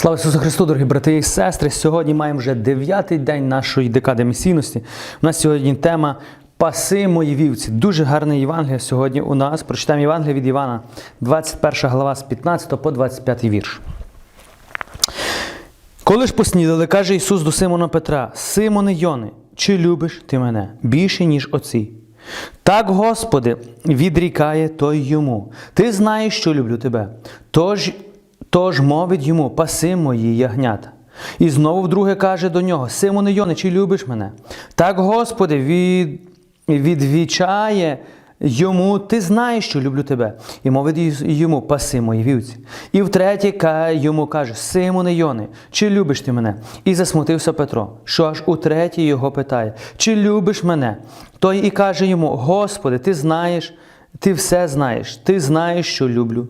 Слава Ісусу Христу, дорогі брати і сестри! Сьогодні маємо вже дев'ятий день нашої декади місійності. У нас сьогодні тема Паси мої вівці. Дуже гарне Євангеліє сьогодні у нас. Прочитаємо Євангеліє від Івана, 21 глава з 15 по 25 вірш. Коли ж поснідали, каже Ісус до Симона Петра: Симоне Йони, чи любиш ти мене більше, ніж оці? Так, Господи, відрікає той йому. Ти знаєш, що люблю тебе. Тож, тож мовить йому, паси мої ягнята. І знову вдруге каже до нього: Симоне Йоне, чи любиш мене? Так, Господи, від, відвічає йому, ти знаєш, що люблю тебе. І мовить йому, паси мої вівці. І втретє йому каже: Симоне Йони, чи любиш ти мене? І засмутився Петро, що аж утретє його питає: Чи любиш мене? Той і каже йому: Господи, ти знаєш, ти все знаєш, ти знаєш, що люблю.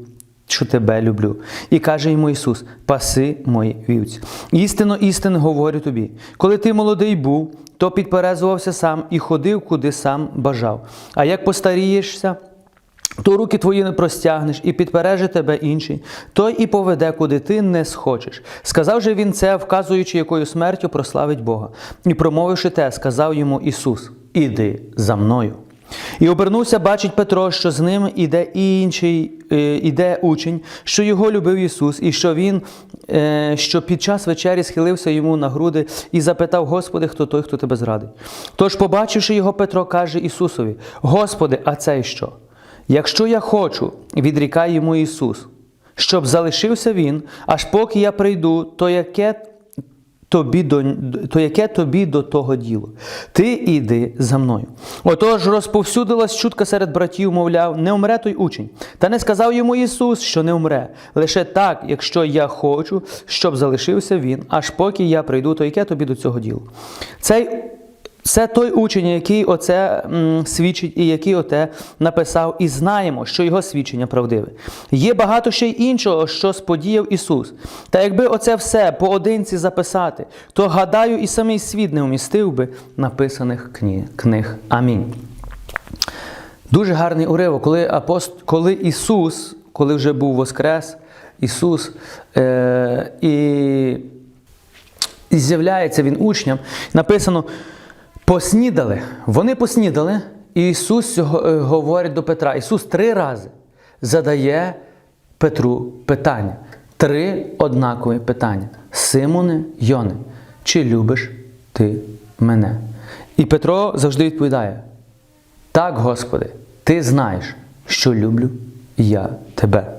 Що тебе люблю. І каже йому Ісус: Паси мої вівці. Істинно, істинно говорю тобі, коли ти молодий був, то підперезувався сам і ходив, куди сам бажав. А як постарієшся, то руки твої не простягнеш, і підпереже тебе інший, той і поведе, куди ти не схочеш. Сказав же він це, вказуючи, якою смертю прославить Бога. І промовивши те, сказав йому Ісус: Іди за мною. І обернувся, бачить Петро, що з ним іде інший, е, іде учень, що його любив Ісус, і що він, е, що під час вечері схилився йому на груди і запитав: Господи, хто той, хто тебе зрадить? Тож, побачивши його, Петро каже Ісусові: Господи, а цей що? Якщо я хочу, відрікає йому Ісус, щоб залишився він, аж поки я прийду, то яке тобі до, то яке тобі до того діло? Ти іди за мною. Отож розповсюдилась чутка серед братів, мовляв, не умре той учень. Та не сказав йому Ісус, що не умре. Лише так, якщо я хочу, щоб залишився він, аж поки я прийду, то яке тобі до цього діло? Цей це той учень, який оце м, свідчить і який оте написав, і знаємо, що його свідчення правдиве. Є багато ще й іншого, що сподіяв Ісус. Та якби оце все поодинці записати, то гадаю, і самий світ не вмістив би написаних книг. Амінь. Дуже гарний уривок, коли, апост... коли Ісус, коли вже був Воскрес, Ісус е... і... і з'являється Він учням, написано. Поснідали. Вони поснідали, і Ісус е, говорить до Петра. Ісус три рази задає Петру питання. Три однакові питання. Симоне, Йоне, чи любиш ти мене? І Петро завжди відповідає: Так, Господи, ти знаєш, що люблю я тебе.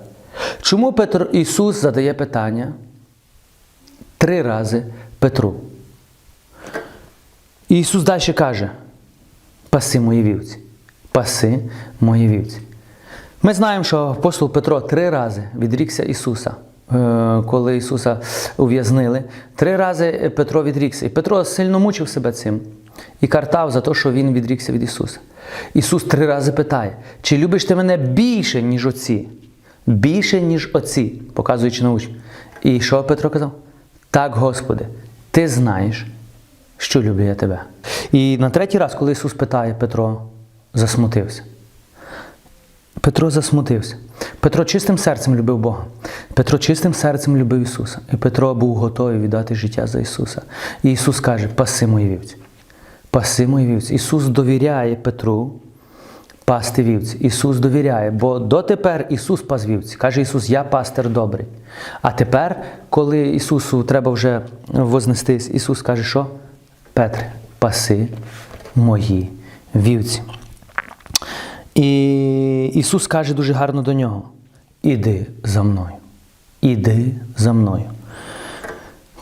Чому Петро Ісус задає питання три рази Петру? І Ісус далі каже: паси мої вівці, паси мої вівці. Ми знаємо, що апостол Петро три рази відрікся Ісуса, е, коли Ісуса ув'язнили. Три рази Петро відрікся. І Петро сильно мучив себе цим і картав за те, що він відрікся від Ісуса. Ісус три рази питає: чи любиш ти мене більше, ніж оці? Більше, ніж оці, показуючи на учні. І що Петро казав? Так, Господи, Ти знаєш, що люблю я тебе. І на третій раз, коли Ісус питає, Петро засмутився. Петро засмутився. Петро чистим серцем любив Бога. Петро чистим серцем любив Ісуса. І Петро був готовий віддати життя за Ісуса. І Ісус каже: паси мої вівці. Паси мої вівці. Ісус довіряє Петру пасти вівці. Ісус довіряє, бо дотепер Ісус пас вівці. Каже Ісус, я пастир добрий. А тепер, коли Ісусу треба вже вознестись, Ісус каже, що? Петре, паси мої вівці. І Ісус каже дуже гарно до нього: Іди за мною. Іди за мною.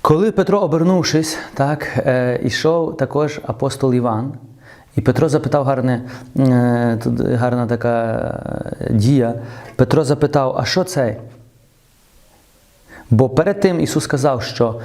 Коли Петро, обернувшись, так, е, ішов також апостол Іван, і Петро запитав гарне, е, тут гарна така е, дія. Петро запитав, а що це? Бо перед тим Ісус сказав, що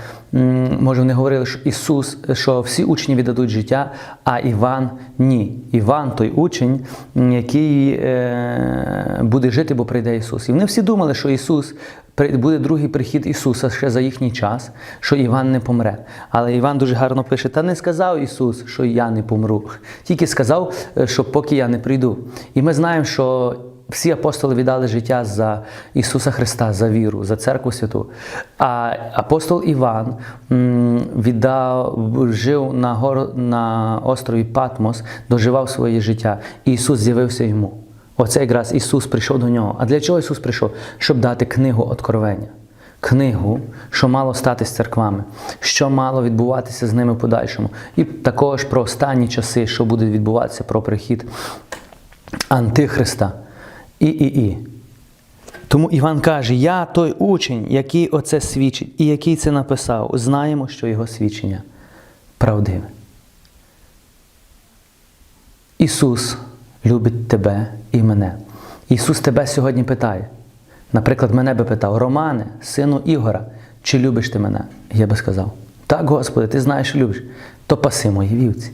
може вони говорили, що Ісус, що всі учні віддадуть життя, а Іван ні. Іван той учень, який е, буде жити, бо прийде Ісус. І вони всі думали, що Ісус буде другий прихід Ісуса ще за їхній час, що Іван не помре. Але Іван дуже гарно пише: та не сказав Ісус, що я не помру. Тільки сказав, е, що поки я не прийду. І ми знаємо, що Всі апостоли віддали життя за Ісуса Христа, за віру, за церкву святу. А апостол Іван віддав, жив на, гор, на острові Патмос, доживав своє життя. І Ісус з'явився йому. Оце якраз Ісус прийшов до нього. А для чого Ісус прийшов? Щоб дати книгу откровення. Книгу, що мало стати з церквами, що мало відбуватися з ними в подальшому. І також про останні часи, що буде відбуватися про прихід Антихриста. І, і, і. Тому Іван каже: Я той учень, який оце свідчить, і який це написав, знаємо, що його свідчення правдиве. Ісус любить тебе і мене. Ісус тебе сьогодні питає. Наприклад, мене би питав, Романе, сину Ігора, чи любиш ти мене? Я би сказав, так, Господи, ти знаєш, що любиш, то паси мої вівці.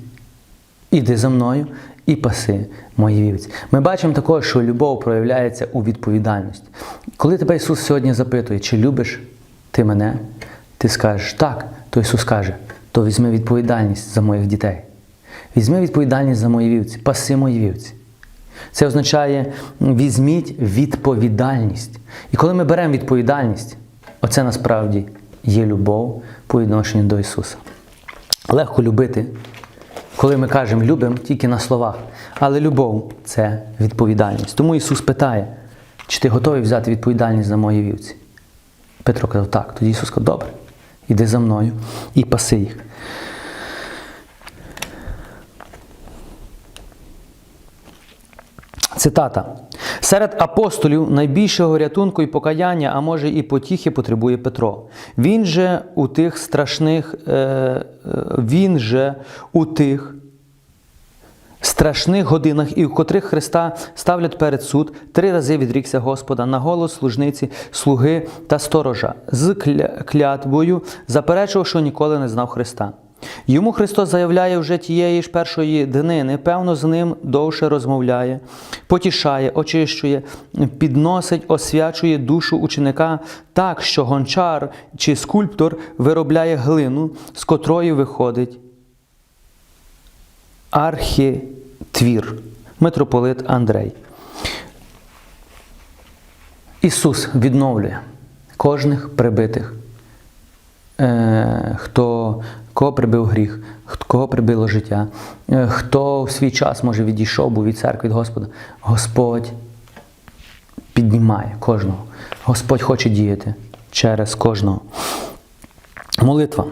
Іди за мною і паси мої вівці. Ми бачимо також, що любов проявляється у відповідальності. Коли тебе Ісус сьогодні запитує, чи любиш ти мене, ти скажеш так, то Ісус каже, то візьми відповідальність за моїх дітей. Візьми відповідальність за мої вівці, паси мої вівці. Це означає візьміть відповідальність. І коли ми беремо відповідальність, оце насправді є любов по відношенню до Ісуса. Легко любити, коли ми кажемо любимо тільки на словах. Але любов це відповідальність. Тому Ісус питає, чи ти готовий взяти відповідальність за мої вівці? Петро казав, так. Тоді Ісус сказав, добре, іди за мною і паси їх. Цитата. Серед апостолів найбільшого рятунку і покаяння, а може і потіхи потребує Петро. Він же у тих страшних, е, е, він же у тих страшних годинах, і в котрих Христа ставлять перед суд, три рази відрікся Господа на голос служниці, слуги та сторожа, з клятвою заперечував, що ніколи не знав Христа. Йому Христос заявляє вже тієї ж першої днини, певно, з ним довше розмовляє, потішає, очищує, підносить, освячує душу ученика так, що гончар чи скульптор виробляє глину, з котрої виходить архітвір, митрополит Андрей. Ісус відновлює кожних прибитих, е, хто, кого прибив гріх, кого прибило життя, е, хто в свій час, може, відійшов був від церкви, від Господа. Господь піднімає кожного. Господь хоче діяти через кожного. Молитва.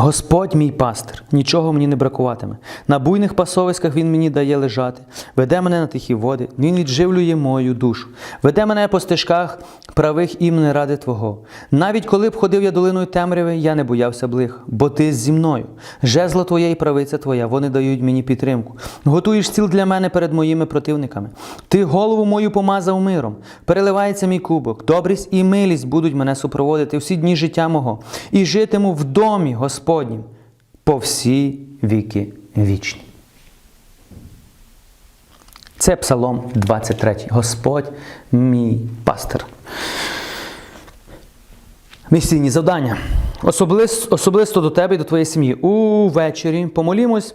Господь мій пастир, нічого мені не бракуватиме. На буйних пасовиськах Він мені дає лежати, веде мене на тихі води, Він відживлює мою душу, веде мене по стежках правих імени ради Твого. Навіть коли б ходив я долиною темряви, я не боявся блиг, бо ти зі мною. Жезло Твоє і правиця Твоя, вони дають мені підтримку. Готуєш стіл для мене перед моїми противниками. Ти голову мою помазав миром, переливається мій кубок, добрість і милість будуть мене супроводити всі дні життя мого, і житиму в домі Господнім по всі віки вічні. Це Псалом 23. Господь мій пастир. Місійні завдання. Особисто, особисто до тебе і до твоєї сім'ї. Увечері помолімось.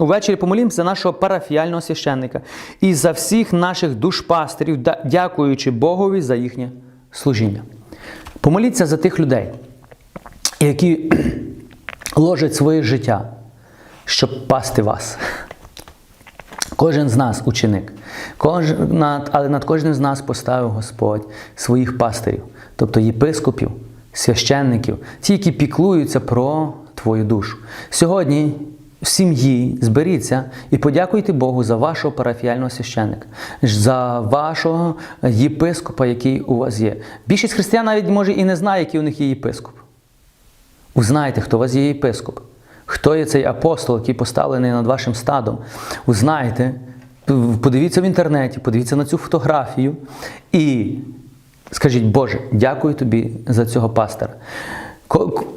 Увечері помолімося за нашого парафіального священника і за всіх наших душпастерів, дякуючи Богові за їхнє служіння. Помоліться за тих людей, які ложать своє життя, щоб пасти вас. Кожен з нас ученик, але над кожним з нас поставив Господь своїх пастирів, тобто єпископів, священників, ті, які піклуються про твою душу. Сьогодні в сім'ї зберіться і подякуйте Богу за вашого парафіального священника, за вашого єпископа, який у вас є. Більшість християн навіть може і не знає, який у них є єпископ. Узнаєте, хто у вас є єпископ, хто є цей апостол, який поставлений над вашим стадом. Узнаєте, подивіться в інтернеті, подивіться на цю фотографію і скажіть, Боже, дякую тобі за цього пастора.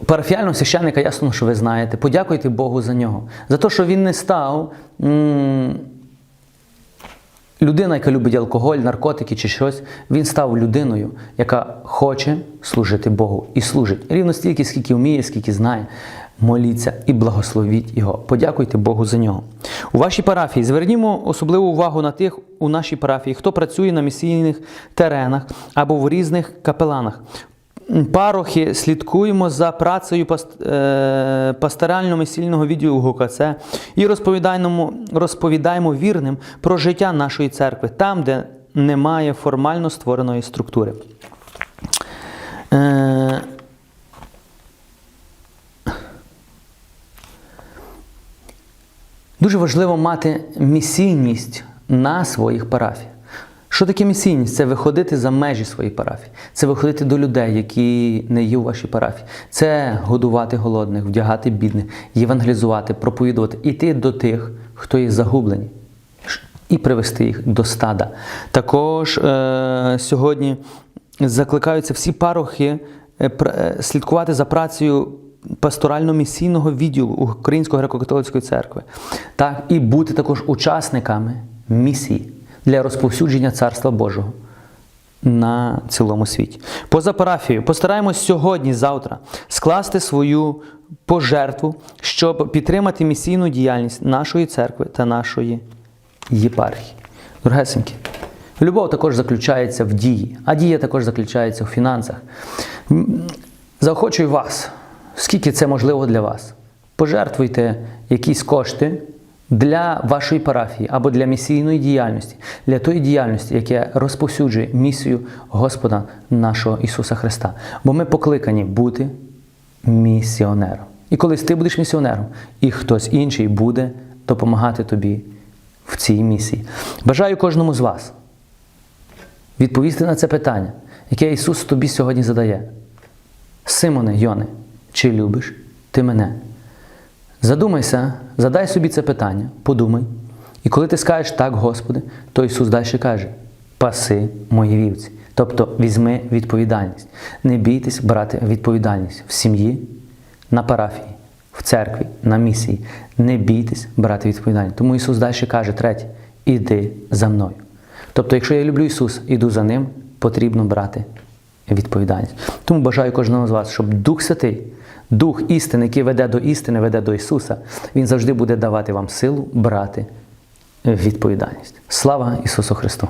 Парафіального священника, ясно, що ви знаєте. Подякуйте Богу за нього. За те, що він не став людина, яка любить алкоголь, наркотики чи щось, він став людиною, яка хоче служити Богу і служить рівно стільки, скільки вміє, скільки знає. моліться і благословіть його. Подякуйте Богу за нього. У вашій парафії звернімо особливу увагу на тих у нашій парафії, хто працює на місійних теренах або в різних капеланах. Парохи слідкуємо за працею е, пасторально-місільного відділу ГУКЦ і розповідаємо, розповідаємо вірним про життя нашої церкви, там, де немає формально створеної структури. Е, Дуже важливо мати місійність на своїх парафіях. Що таке місійність? Це виходити за межі своєї парафії, це виходити до людей, які не є у вашій парафії. Це годувати голодних, вдягати бідних, євангелізувати, проповідувати, іти до тих, хто є загублені, і привести їх до стада. Також е- сьогодні закликаються всі парохи е, е, слідкувати за працею пасторально-місійного відділу Української греко-католицької церкви, так, і бути також учасниками місії для розповсюдження Царства Божого на цілому світі. Поза парафією постараємось сьогодні, завтра скласти свою пожертву, щоб підтримати місійну діяльність нашої церкви та нашої єпархії. Дорогесенькі, любов також заключається в дії, а дія також заключається в фінансах. Заохочую вас, скільки це можливо для вас. Пожертвуйте якісь кошти для вашої парафії або для місійної діяльності, для тої діяльності, яка розповсюджує місію Господа нашого Ісуса Христа. Бо ми покликані бути місіонером. І колись ти будеш місіонером, і хтось інший буде допомагати тобі в цій місії. Бажаю кожному з вас відповісти на це питання, яке Ісус тобі сьогодні задає. Симоне, Йоне, чи любиш ти мене? Задумайся, задай собі це питання, подумай. І коли ти скажеш так, Господи, то Ісус далі каже: паси мої вівці. Тобто візьми відповідальність. Не бійтесь брати відповідальність в сім'ї, на парафії, в церкві, на місії. Не бійтесь брати відповідальність. Тому Ісус далі каже, третє, іди за мною. Тобто, якщо я люблю Ісуса, іду за Ним, потрібно брати відповідальність. Тому бажаю кожного з вас, щоб Дух Святий, Дух істини, який веде до істини, веде до Ісуса, Він завжди буде давати вам силу брати відповідальність. Слава Ісусу Христу!